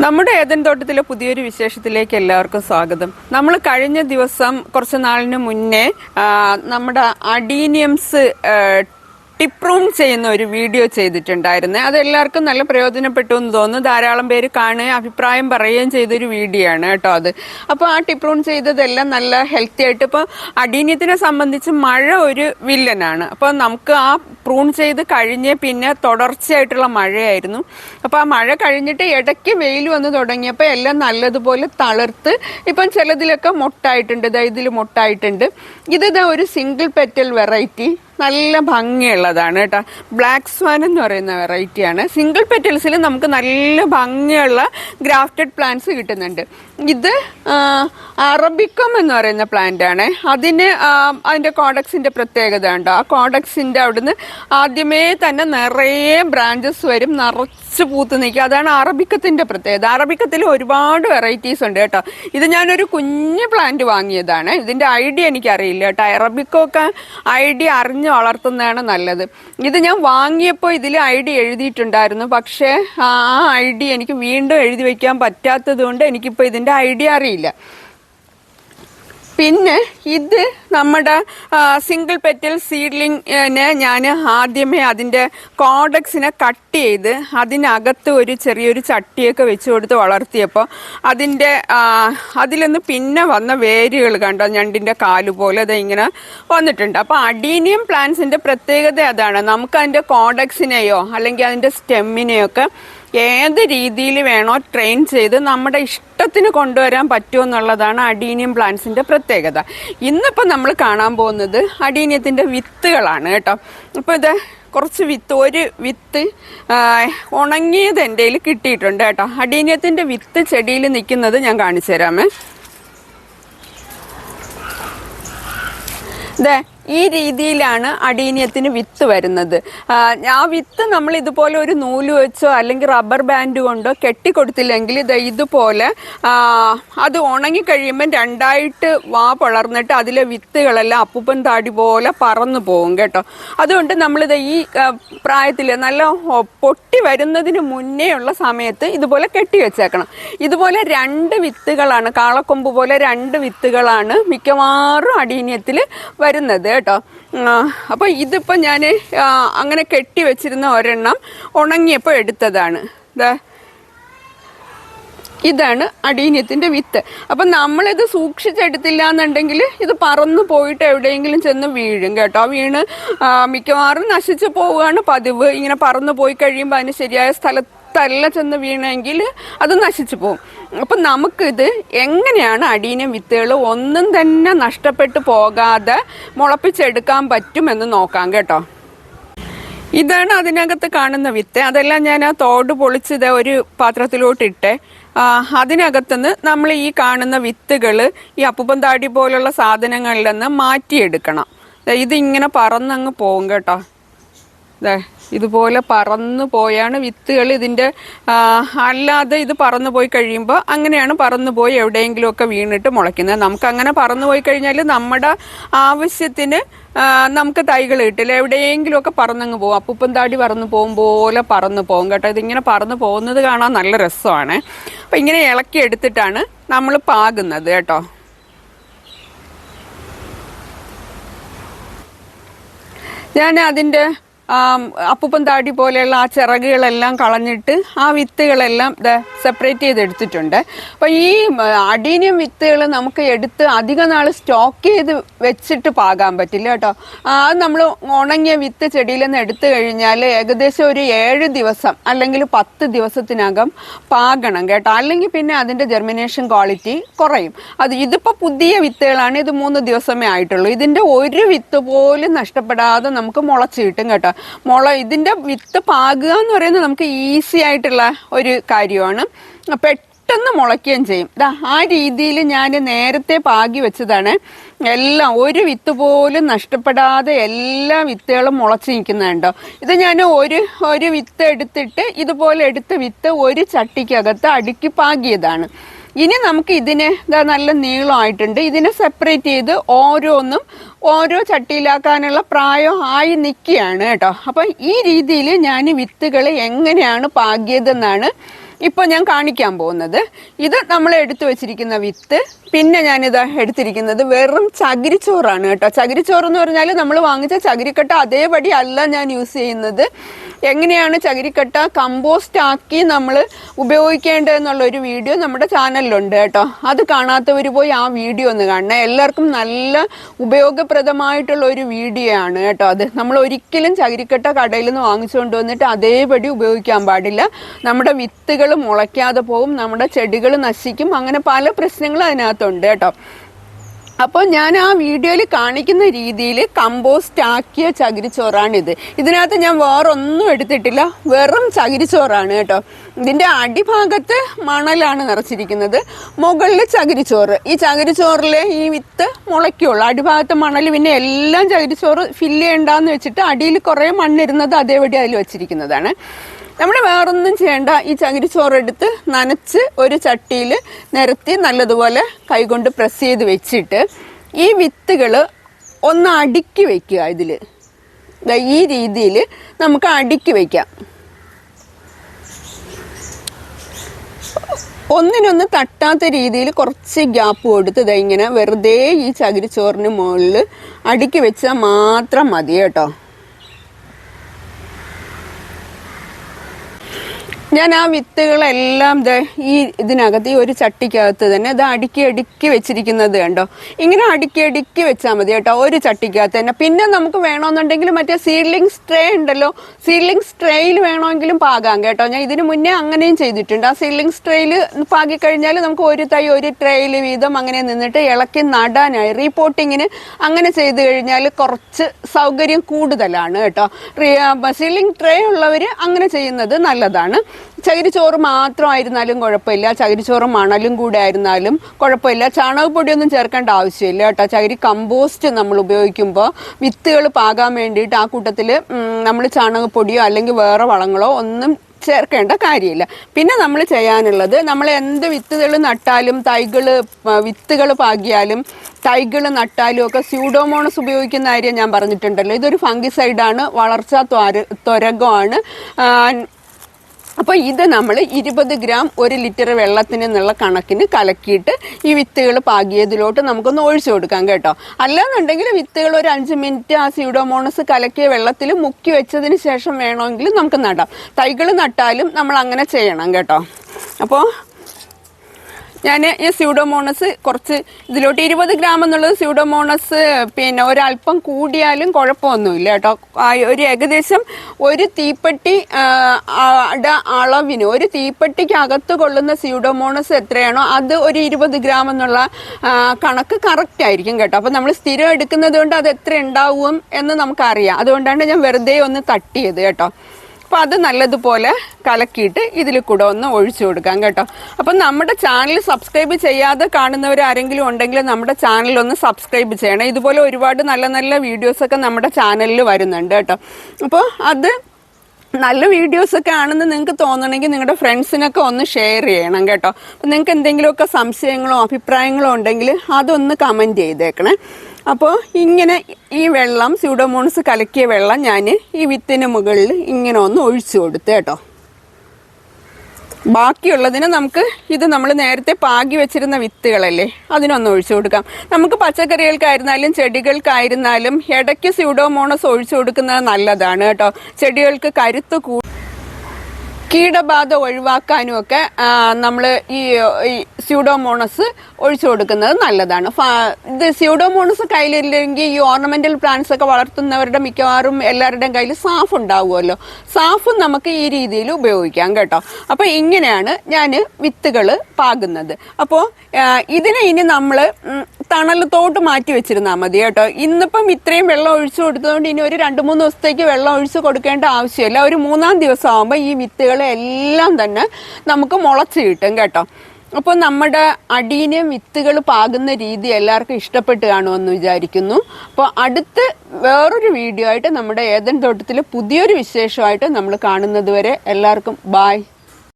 നമ്മുടെ ഏതൻ തോട്ടത്തിലെ പുതിയൊരു വിശേഷത്തിലേക്ക് എല്ലാവർക്കും സ്വാഗതം. നമ്മൾ കഴിഞ്ഞ ദിവസം കുറച്ച് നാളിന് മുന്നേ നമ്മുടെ അഡീനിയംസ് ടിപ്രൂൺ ചെയ്യുന്ന ഒരു വീഡിയോ ചെയ്തിട്ടുണ്ടായിരുന്നു. അത് എല്ലാവർക്കും നല്ല പ്രയോജനപ്പെട്ടു എന്ന് തോന്നുന്നു. ധാരാളം പേര് കാണുകയും അഭിപ്രായം പറയുകയും ചെയ്തൊരു വീഡിയോ ആണ് കേട്ടോ അത്. അപ്പോൾ ആ ടിപ്രൂൺ ചെയ്തതെല്ലാം നല്ല ഹെൽത്തി ആയിട്ട് ഇപ്പോൾ അഡീനിയത്തിനെ സംബന്ധിച്ച് മഴ ഒരു വില്ലനാണ്. അപ്പോൾ നമുക്ക് ആ പ്രൂൺ ചെയ്ത് കഴിഞ്ഞ് പിന്നെ തുടർച്ചയായിട്ടുള്ള മഴയായിരുന്നു. അപ്പോൾ ആ മഴ കഴിഞ്ഞിട്ട് ഇടയ്ക്ക് വെയിൽ വന്ന് തുടങ്ങിയപ്പോൾ എല്ലാം നല്ലതുപോലെ തളർത്ത് ഇപ്പം ചിലതിലൊക്കെ മൊട്ടായിട്ടുണ്ട്. ഇതാ ഇതിൽ മൊട്ടായിട്ടുണ്ട്. ഇതാ ഒരു സിംഗിൾ പെറ്റൽ വെറൈറ്റി. നല്ല ഭംഗിയുള്ളതാണ് കേട്ടോ. ബ്ലാക്ക് സ്വാൻ എന്ന് പറയുന്ന വെറൈറ്റിയാണ് സിംഗിൾ പെറ്റൽസിൽ നമുക്ക് നല്ല ഭംഗിയുള്ള ഗ്രാഫ്റ്റഡ് പ്ലാന്റ്സ് കിട്ടുന്നുണ്ട്. ഇത് അറബിക്കം എന്ന് പറയുന്ന പ്ലാന്റ് ആണ്. അതിന് അതിന്റെ അതിന്റെ കോഡക്സിന്റെ പ്രത്യേകത ഉണ്ടോ? ആ കോഡക്സിന്റെ അവിടുന്ന് ആദ്യമേ തന്നെ നിറയെ ബ്രാഞ്ചസ് വരും നിറച്ച് പൂത്ത് നിൽക്കും. അതാണ് അറബിക്കത്തിന്റെ പ്രത്യേകത. അറബിക്കത്തിൽ ഒരുപാട് വെറൈറ്റീസ് ഉണ്ട് കേട്ടോ. ഇത് ഞാനൊരു കുഞ്ഞ് പ്ലാന്റ് വാങ്ങിയതാണ്. ഇതിന്റെ ഐഡിയ എനിക്കറിയില്ല കേട്ടോ. അറബിക്കൊക്കെ ഐഡിയ അറിഞ്ഞ് വളർത്തുന്നതാണ് നല്ലത്. ഇത് ഞാൻ വാങ്ങിയപ്പോൾ ഇതിൽ ഐ ഡി എഴുതിയിട്ടുണ്ടായിരുന്നു. പക്ഷേ ആ ഐ ഡി എനിക്ക് വീണ്ടും എഴുതി വയ്ക്കാൻ പറ്റാത്തത് കൊണ്ട് എനിക്കിപ്പോൾ ഇതിന്റെ ഐഡിയ അറിയില്ല. പിന്നെ ഇത് നമ്മുടെ സിംഗിൾ പെറ്റൽ സീഡ്ലിങ്ങിനെ ഞാൻ ആദ്യമേ അതിന്റെ കോഡക്സിനെ കട്ട് ചെയ്ത് അതിനകത്ത് ഒരു ചെറിയൊരു ചട്ടിയൊക്കെ വെച്ച് കൊടുത്ത് വളർത്തിയപ്പോൾ അതിന്റെ അതിലൊന്ന് പിന്നെ വന്ന വേരുകൾ കണ്ടോ? ഞണ്ടിന്റെ കാൽ പോലെ അത് ഇങ്ങനെ വന്നിട്ടുണ്ട്. അപ്പോൾ അഡീനിയം പ്ലാന്റ്സിന്റെ പ്രത്യേകത അതാണ്. നമുക്ക് അതിന്റെ കോഡക്സിനെയോ അല്ലെങ്കിൽ അതിന്റെ സ്റ്റെമ്മിനെയോ ഒക്കെ ഏത് രീതിയിൽ വേണോ ട്രെയിൻ ചെയ്ത് നമ്മുടെ ഇഷ്ടത്തിന് കൊണ്ടുവരാൻ പറ്റുമെന്നുള്ളതാണ് അഡീനിയം പ്ലാന്റ്സിന്റെ പ്രത്യേകത. ഇന്നിപ്പോൾ നമ്മൾ കാണാൻ പോകുന്നത് അഡീനിയത്തിന്റെ വിത്തുകളാണ് കേട്ടോ. ഇപ്പോൾ ഇത് കുറച്ച് വിത്ത് ഒരു വിത്ത് ഉണങ്ങിയത് എന്റെ കിട്ടിയിട്ടുണ്ട് കേട്ടോ. അഡീനിയത്തിന്റെ വിത്ത് ചെടിയിൽ നിൽക്കുന്നത് ഞാൻ കാണിച്ചു തരാമേ. ഈ രീതിയിലാണ് അടീനിയത്തിന് വിത്ത് വരുന്നത്. ആ, വിത്ത് നമ്മൾ ഇതുപോലെ ഒരു നൂൽ വെച്ചോ അല്ലെങ്കിൽ റബ്ബർ ബാൻഡ് കൊണ്ടോ കെട്ടിക്കൊടുത്തില്ലെങ്കിൽ ഇത് ഇതുപോലെ അത് ഉണങ്ങി കഴിയുമ്പം രണ്ടായിട്ട് വാ പിളർന്നിട്ട് അതിലെ വിത്തുകളെല്ലാം അപ്പൂപ്പൻ താടി പോലെ പറന്നു പോകും കേട്ടോ. അതുകൊണ്ട് നമ്മളിത് ഈ പ്രായത്തിൽ നല്ല പൊട്ടി വരുന്നതിന് മുന്നേ ഉള്ള സമയത്ത് ഇതുപോലെ കെട്ടി വെച്ചേക്കണം. ഇതുപോലെ രണ്ട് വിത്തുകളാണ് കാളക്കൊമ്പ് പോലെ രണ്ട് വിത്തുകളാണ് മിക്കവാറും അടീനിയത്തിൽ വരുന്നത്. കേട്ടോ. അപ്പോൾ ഇതിപ്പോൾ ഞാൻ അങ്ങനെ കെട്ടി വെച്ചിരുന്ന ഒരെണ്ണം ഉണങ്ങിയപ്പോൾ എടുത്തതാണ്. ഇതാണ് അടീന്യത്തിന്റെ വിത്ത്. അപ്പം നമ്മളിത് സൂക്ഷിച്ചെടുത്തില്ല എന്നുണ്ടെങ്കിൽ ഇത് പറന്നു പോയിട്ട് എവിടെയെങ്കിലും ചെന്ന് വീഴും കേട്ടോ. വീണ് മിക്കവാറും നശിച്ചു പോവുകയാണ് പതിവ്. ഇങ്ങനെ പറന്നു പോയി കഴിയുമ്പോൾ അതിന് ശരിയായ സ്ഥലത്തല്ല ചെന്ന് വീണെങ്കിൽ അത് നശിച്ചു പോകും അപ്പം നമുക്കിത് എങ്ങനെയാണ് അടീന വിത്തുകൾ ഒന്നും തന്നെ നഷ്ടപ്പെട്ടു പോകാതെ മുളപ്പിച്ചെടുക്കാൻ പറ്റുമെന്ന് നോക്കാം കേട്ടോ. ഇതാണ് അതിനകത്ത് കാണുന്ന വിത്ത്. അതെല്ലാം ഞാൻ ആ തോട് പൊളിച്ചത് ഒരു പാത്രത്തിലോട്ട് ഇട്ടെ അതിനകത്തുനിന്ന് നമ്മൾ ഈ കാണുന്ന വിത്തുകൾ ഈ അപ്പുപ്പം താടി പോലുള്ള സാധനങ്ങളിൽ നിന്ന് മാറ്റിയെടുക്കണം. ഇതിങ്ങനെ പറന്നങ്ങ് പോകും കേട്ടോ. ദേ ഇതുപോലെ പറന്നു പോയാണ് വിത്തുകൾ. ഇതിന്റെ അല്ലാതെ ഇത് പറന്നു പോയി കഴിയുമ്പോൾ അങ്ങനെയാണ് പറന്നു പോയി എവിടെയെങ്കിലുമൊക്കെ വീണിട്ട് മുളയ്ക്കുന്നത്. നമുക്ക് അങ്ങനെ പറന്നു പോയി കഴിഞ്ഞാൽ നമ്മുടെ ആവശ്യത്തിന് നമുക്ക് തൈകൾ കിട്ടില്ല. എവിടെയെങ്കിലുമൊക്കെ പറന്നങ്ങ് പോകും. അപ്പൂപ്പൻ താടി പറന്നു പോകും പോലെ പറന്നു പോകും കേട്ടോ. ഇതിങ്ങനെ പറന്നു പോകുന്നത് കാണാൻ നല്ല രസമാണ്. അപ്പം ഇങ്ങനെ ഇളക്കി എടുത്തിട്ടാണ് നമ്മൾ പാകുന്നത് കേട്ടോ. ഞാൻ അതിന്റെ അപ്പൂപ്പൻ താടി പോലെയുള്ള ആ ചിറകുകളെല്ലാം കളഞ്ഞിട്ട് ആ വിത്തുകളെല്ലാം സെപ്പറേറ്റ് ചെയ്ത് എടുത്തിട്ടുണ്ട് അപ്പോൾ ഈ അടീനിയം വിത്തുകൾ നമുക്ക് എടുത്ത് അധിക നാൾ സ്റ്റോക്ക് ചെയ്ത് വെച്ചിട്ട് പാകാൻ പറ്റില്ല കേട്ടോ. അത് നമ്മൾ ഉണങ്ങിയ വിത്ത് ചെടിയിൽ നിന്ന് എടുത്തു കഴിഞ്ഞാൽ ഏകദേശം ഒരു ഏഴ് ദിവസം അല്ലെങ്കിൽ പത്ത് ദിവസത്തിനകം പാകണം കേട്ടോ. അല്ലെങ്കിൽ പിന്നെ അതിന്റെ ജെർമിനേഷൻ ക്വാളിറ്റി കുറയും. അത് ഇതിപ്പോൾ പുതിയ വിത്തുകളാണ് ഇത് മൂന്ന് ദിവസമേ ആയിട്ടുള്ളൂ. ഇതിന്റെ ഒരു വിത്ത് പോലും നഷ്ടപ്പെടാതെ നമുക്ക് മുളച്ച് കിട്ടും കേട്ടോ. മുള ഇതിന്റെ വിത്ത് പാകുക എന്ന് പറയുന്നത് നമുക്ക് ഈസി ആയിട്ടുള്ള ഒരു കാര്യമാണ്. പെട്ടെന്ന് മുളയ്ക്കുകയും ചെയ്യും. ദാ ആ രീതിയിൽ ഞാൻ നേരത്തെ പാകി വെച്ചതാണ്. എല്ലാം ഒരു വിത്ത് പോലും നഷ്ടപ്പെടാതെ എല്ലാ വിത്തുകളും മുളച്ച് നിൽക്കുന്നുണ്ടോ ഇത് ഞാൻ ഒരു ഒരു വിത്ത് എടുത്തിട്ട് ഇതുപോലെ എടുത്ത വിത്ത് ഒരു ചട്ടിക്കകത്ത് അടുക്കി പാകിയതാണ്. ഇനി നമുക്ക് ഇതിനെ ഇതാ നല്ല നീളമായിട്ടുണ്ട്. ഇതിനെ സെപ്പറേറ്റ് ചെയ്ത് ഓരോന്നും ഓരോ ചട്ടിയിലാക്കാനുള്ള പ്രായം ആയി നിൽക്കുകയാണ് കേട്ടോ. അപ്പം ഈ രീതിയിൽ ഞാൻ വിത്തുകൾ എങ്ങനെയാണ് പാകിയതെന്നാണ് ഇപ്പോൾ ഞാൻ കാണിക്കാൻ പോകുന്നത്. ഇത് നമ്മൾ എടുത്തു വെച്ചിരിക്കുന്ന വിത്ത് പിന്നെ ഞാനിത് എടുത്തിരിക്കുന്നത് വെറും ചകിരിച്ചോറാണ് കേട്ടോ. ചകിരിച്ചോറ് എന്ന് പറഞ്ഞാൽ നമ്മൾ വാങ്ങിച്ച ചകിരിക്കട്ട അതേപടി അല്ല ഞാൻ യൂസ് ചെയ്യുന്നത്. എങ്ങനെയാണ് ചകിരിക്കട്ട കമ്പോസ്റ്റ് ആക്കി നമ്മൾ ഉപയോഗിക്കേണ്ടതെന്നുള്ള ഒരു വീഡിയോ നമ്മുടെ ചാനലിലുണ്ട് കേട്ടോ. അത് കാണാത്തവർ പോയി ആ വീഡിയോ ഒന്ന് കാണണം. എല്ലാവർക്കും നല്ല ഉപയോഗപ്രദമായിട്ടുള്ള ഒരു വീഡിയോ ആണ് കേട്ടോ അത്. നമ്മൾ ഒരിക്കലും ചകിരിക്കട്ട കടയിൽ നിന്ന് വാങ്ങിച്ചുകൊണ്ട് വന്നിട്ട് അതേപടി ഉപയോഗിക്കാൻ പാടില്ല. നമ്മുടെ വിത്തുകൾ മുളയ്ക്കാതെ പോകും നമ്മുടെ ചെടികൾ നശിക്കും അങ്ങനെ പല പ്രശ്നങ്ങളും അതിനകത്തുണ്ട് കേട്ടോ. അപ്പോൾ ഞാൻ ആ വീഡിയോയിൽ കാണിക്കുന്ന രീതിയിൽ കമ്പോസ്റ്റ് ആക്കിയ ചകിരിച്ചോറാണിത്. ഇതിനകത്ത് ഞാൻ വേറൊന്നും എടുത്തിട്ടില്ല. വെറും ചകിരിച്ചോറാണ് കേട്ടോ. ഇതിന്റെ അടിഭാഗത്ത് മണലാണ് നിറച്ചിരിക്കുന്നത്. മുകളിൽ ചകിരിച്ചോറ്. ഈ ചകിരിച്ചോറിൽ ഈ വിത്ത് മുളയ്ക്കുള്ളൂ. അടിഭാഗത്ത് മണൽ പിന്നെ എല്ലാം ചകിരിച്ചോറ് ഫില്ല് ചെയ്യണ്ടെന്ന് വെച്ചിട്ട് അടിയിൽ കുറേ മണ്ണിരുന്നത് അതേപടി അതിൽ വെച്ചിരിക്കുന്നതാണ്. നമ്മൾ വേറൊന്നും ചെയ്യേണ്ട. ഈ ചകിരിച്ചോറെടുത്ത് നനച്ച് ഒരു ചട്ടിയിൽ നിരത്തി നല്ലതുപോലെ കൈകൊണ്ട് പ്രസ് ചെയ്ത് വെച്ചിട്ട് ഈ വിത്തുകൾ ഒന്ന് അടുക്കി വയ്ക്കുക ഇതിൽ ഈ രീതിയിൽ നമുക്ക് അടുക്കി വയ്ക്കാം ഒന്നിനൊന്ന് തട്ടാത്ത രീതിയിൽ കുറച്ച് ഗ്യാപ്പ് കൊടുത്ത് ഇങ്ങനെ വെറുതെ ഈ ചകിരിച്ചോറിന് മുകളിൽ അടുക്കി വെച്ചാൽ മാത്രം മതി കേട്ടോ. ഞാൻ ആ വിത്തുകളെല്ലാം ഈ ഇതിനകത്ത് ഈ ഒരു ചട്ടിക്കകത്ത് തന്നെ ഇത് അടുക്കി അടുക്കി വെച്ചിരിക്കുന്നത് കണ്ടോ? ഇങ്ങനെ അടുക്കി അടുക്കി വെച്ചാൽ മതി കേട്ടോ ഒരു ചട്ടിക്കകത്ത് തന്നെ. പിന്നെ നമുക്ക് വേണമെന്നുണ്ടെങ്കിൽ മറ്റേ സീഡ്ലിംഗ് സ്ട്രേ ഉണ്ടല്ലോ സീഡ്ലിംഗ് സ്ട്രേയിൽ വേണമെങ്കിലും പാകാം കേട്ടോ. ഞാൻ ഇതിന് മുന്നേ അങ്ങനെയും ചെയ്തിട്ടുണ്ട്. ആ സീഡ്ലിംഗ് സ്ട്രേയിൽ പാകി കഴിഞ്ഞാൽ നമുക്ക് ഒരു തൈ ഒരു ട്രേയിൽ വീതം അങ്ങനെ നിന്നിട്ട് ഇളക്കി നടാനായി റീപോട്ടിങ്ങിന് അങ്ങനെ ചെയ്ത് കഴിഞ്ഞാൽ കുറച്ച് സൗകര്യം കൂടുതലാണ് കേട്ടോ. സീലിംഗ് ട്രേ ഉള്ളവർ അങ്ങനെ ചെയ്യുന്നത് നല്ലതാണ്. ചകിരിച്ചോറ് മാത്രമായിരുന്നാലും കുഴപ്പമില്ല. ചകിരിച്ചോറ് മണലും കൂടെ ആയിരുന്നാലും കുഴപ്പമില്ല. ചാണകപ്പൊടിയൊന്നും ചേർക്കേണ്ട ആവശ്യമില്ല കേട്ടോ. ചകിരി കമ്പോസ്റ്റ് നമ്മൾ ഉപയോഗിക്കുമ്പോൾ വിത്തുകൾ പാകാൻ വേണ്ടിയിട്ട് ആ കൂട്ടത്തിൽ നമ്മൾ ചാണകപ്പൊടിയോ അല്ലെങ്കിൽ വേറെ വളങ്ങളോ ഒന്നും ചേർക്കേണ്ട കാര്യമില്ല. പിന്നെ നമ്മൾ ചെയ്യാനുള്ളത് നമ്മൾ എന്ത് വിത്തുകൾ നട്ടാലും തൈകൾ വിത്തുകൾ പാകിയാലും തൈകൾ നട്ടാലും ഒക്കെ സ്യൂഡോമോണസ് ഉപയോഗിക്കുന്ന കാര്യം ഞാൻ പറഞ്ഞിട്ടുണ്ടല്ലോ. ഇതൊരു ഫംഗിസൈഡാണ് വളർച്ചാ ത്വര ത്വരകമാണ്. അപ്പോൾ ഇത് നമ്മൾ ഇരുപത് ഗ്രാം ഒരു ലിറ്റർ വെള്ളത്തിന് എന്നുള്ള കണക്കിന് കലക്കിയിട്ട് ഈ വിത്തുകൾ പാകിയതിലോട്ട് നമുക്കൊന്ന് ഒഴിച്ചു കൊടുക്കാം കേട്ടോ. അല്ലാന്നുണ്ടെങ്കിൽ വിത്തുകൾ ഒരു അഞ്ച് മിനിറ്റ് ആ സ്യൂഡോമോണസ് കലക്കിയ വെള്ളത്തിൽ മുക്കി വെച്ചതിന് ശേഷം വേണമെങ്കിൽ നമുക്ക് നടാം. തൈകൾ നട്ടാലും നമ്മൾ അങ്ങനെ ചെയ്യണം കേട്ടോ. അപ്പോൾ ഞാൻ ഈ സ്യൂഡോമോണസ് കുറച്ച് ഇതിലോട്ട് ഇരുപത് ഗ്രാം എന്നുള്ളത് സ്യൂഡോമോണസ് പിന്നെ ഒരല്പം കൂടിയാലും കുഴപ്പമൊന്നുമില്ല കേട്ടോ. ഒരു ഏകദേശം ഒരു തീപ്പെട്ടി അളവിന് ഒരു തീപ്പെട്ടിക്ക് അകത്ത് കൊള്ളുന്ന സ്യൂഡോമോണസ് എത്രയാണോ അത് ഒരു ഇരുപത് ഗ്രാം എന്നുള്ള കണക്ക് കറക്റ്റ് ആയിരിക്കും കേട്ടോ. അപ്പം നമ്മൾ സ്ഥിരം എടുക്കുന്നത് കൊണ്ട് അത് എത്ര ഉണ്ടാവും എന്ന് നമുക്കറിയാം. അതുകൊണ്ടാണ് ഞാൻ വെറുതെ ഒന്ന് തട്ടിയത് കേട്ടോ. അപ്പോൾ അത് നല്ലതുപോലെ കലക്കിയിട്ട് ഇതിൽ കൂടെ ഒന്ന് ഒഴിച്ചു കൊടുക്കാം കേട്ടോ. അപ്പം നമ്മുടെ ചാനൽ സബ്സ്ക്രൈബ് ചെയ്യാതെ കാണുന്നവർ ആരെങ്കിലും ഉണ്ടെങ്കിൽ നമ്മുടെ ചാനൽ ഒന്ന് സബ്സ്ക്രൈബ് ചെയ്യണം. ഇതുപോലെ ഒരുപാട് നല്ല നല്ല വീഡിയോസ് ഒക്കെ നമ്മുടെ ചാനലിൽ വരുന്നുണ്ട് കേട്ടോ. അപ്പോൾ അത് നല്ല വീഡിയോസ് ഒക്കെ ആണെന്ന് നിങ്ങൾക്ക് തോന്നണമെങ്കിൽ നിങ്ങളുടെ ഫ്രണ്ട്സിനൊക്കെ ഒന്ന് ഷെയർ ചെയ്യണം കേട്ടോ. അപ്പം നിങ്ങൾക്ക് എന്തെങ്കിലുമൊക്കെ സംശയങ്ങളോ അഭിപ്രായങ്ങളോ ഉണ്ടെങ്കിൽ അതൊന്ന് കമന്റ് ചെയ്തേക്കണേ. അപ്പോൾ ഇങ്ങനെ ഈ വെള്ളം സ്യൂഡോമോണസ് കലക്കിയ വെള്ളം ഞാൻ ഈ വിത്തിന് മുകളിൽ ഇങ്ങനെ ഒന്ന് ഒഴിച്ചു കൊടുത്തു കേട്ടോ. ബാക്കിയുള്ളതിന് നമുക്ക് ഇത് നമ്മൾ നേരത്തെ പാകി വെച്ചിരുന്ന വിത്തുകളല്ലേ അതിനൊന്ന് ഒഴിച്ചു കൊടുക്കാം. നമുക്ക് പച്ചക്കറികൾക്കായിരുന്നാലും ചെടികൾക്കായിരുന്നാലും ഇടയ്ക്ക് സ്യൂഡോമോണസ് ഒഴിച്ചു കൊടുക്കുന്നത് നല്ലതാണ് കേട്ടോ. ചെടികൾക്ക് കരുത്ത് കൂ കീടബാധ ഒഴിവാക്കാനും ഒക്കെ നമ്മൾ ഈ സ്യൂഡോമോണസ് ഒഴിച്ചു കൊടുക്കുന്നത് നല്ലതാണ്. ഇത് സ്യൂഡോമോണസ് കയ്യിലില്ലെങ്കിൽ ഈ ഓർണമെന്റൽ പ്ലാന്റ്സ് ഒക്കെ വളർത്തുന്നവരുടെ മിക്കവാറും എല്ലാവരുടെയും കയ്യിൽ സാഫ് ഉണ്ടാവുമല്ലോ. സാഫും നമുക്ക് ഈ രീതിയിൽ ഉപയോഗിക്കാം കേട്ടോ. അപ്പോൾ ഇങ്ങനെയാണ് ഞാൻ വിത്തുകൾ പാകുന്നത്. അപ്പോൾ ഇതിനെ ഇനി നമ്മൾ തണലത്തോട്ട് മാറ്റി വെച്ചിരുന്നാൽ മതി കേട്ടോ. ഇന്നിപ്പം ഇത്രയും വെള്ളം ഒഴിച്ചു കൊടുത്തതുകൊണ്ട് ഇനി ഒരു രണ്ട് മൂന്ന് ദിവസത്തേക്ക് വെള്ളം ഒഴിച്ചു കൊടുക്കേണ്ട ആവശ്യമില്ല. ഒരു മൂന്നാം ദിവസം ആകുമ്പോൾ ഈ വിത്തുകളെ എല്ലാം തന്നെ നമുക്ക് മുളച്ച് കിട്ടും കേട്ടോ. അപ്പോൾ നമ്മുടെ അടീനെ വിത്തുകൾ പാകുന്ന രീതി എല്ലാവർക്കും ഇഷ്ടപ്പെട്ട് കാണുമെന്ന് വിചാരിക്കുന്നു. അപ്പോൾ അടുത്ത വേറൊരു വീഡിയോ ആയിട്ട് നമ്മുടെ ഏതൻ തോട്ടത്തിൽ പുതിയൊരു വിശേഷമായിട്ട് നമ്മൾ കാണുന്നത് വരെ എല്ലാവർക്കും ബായ്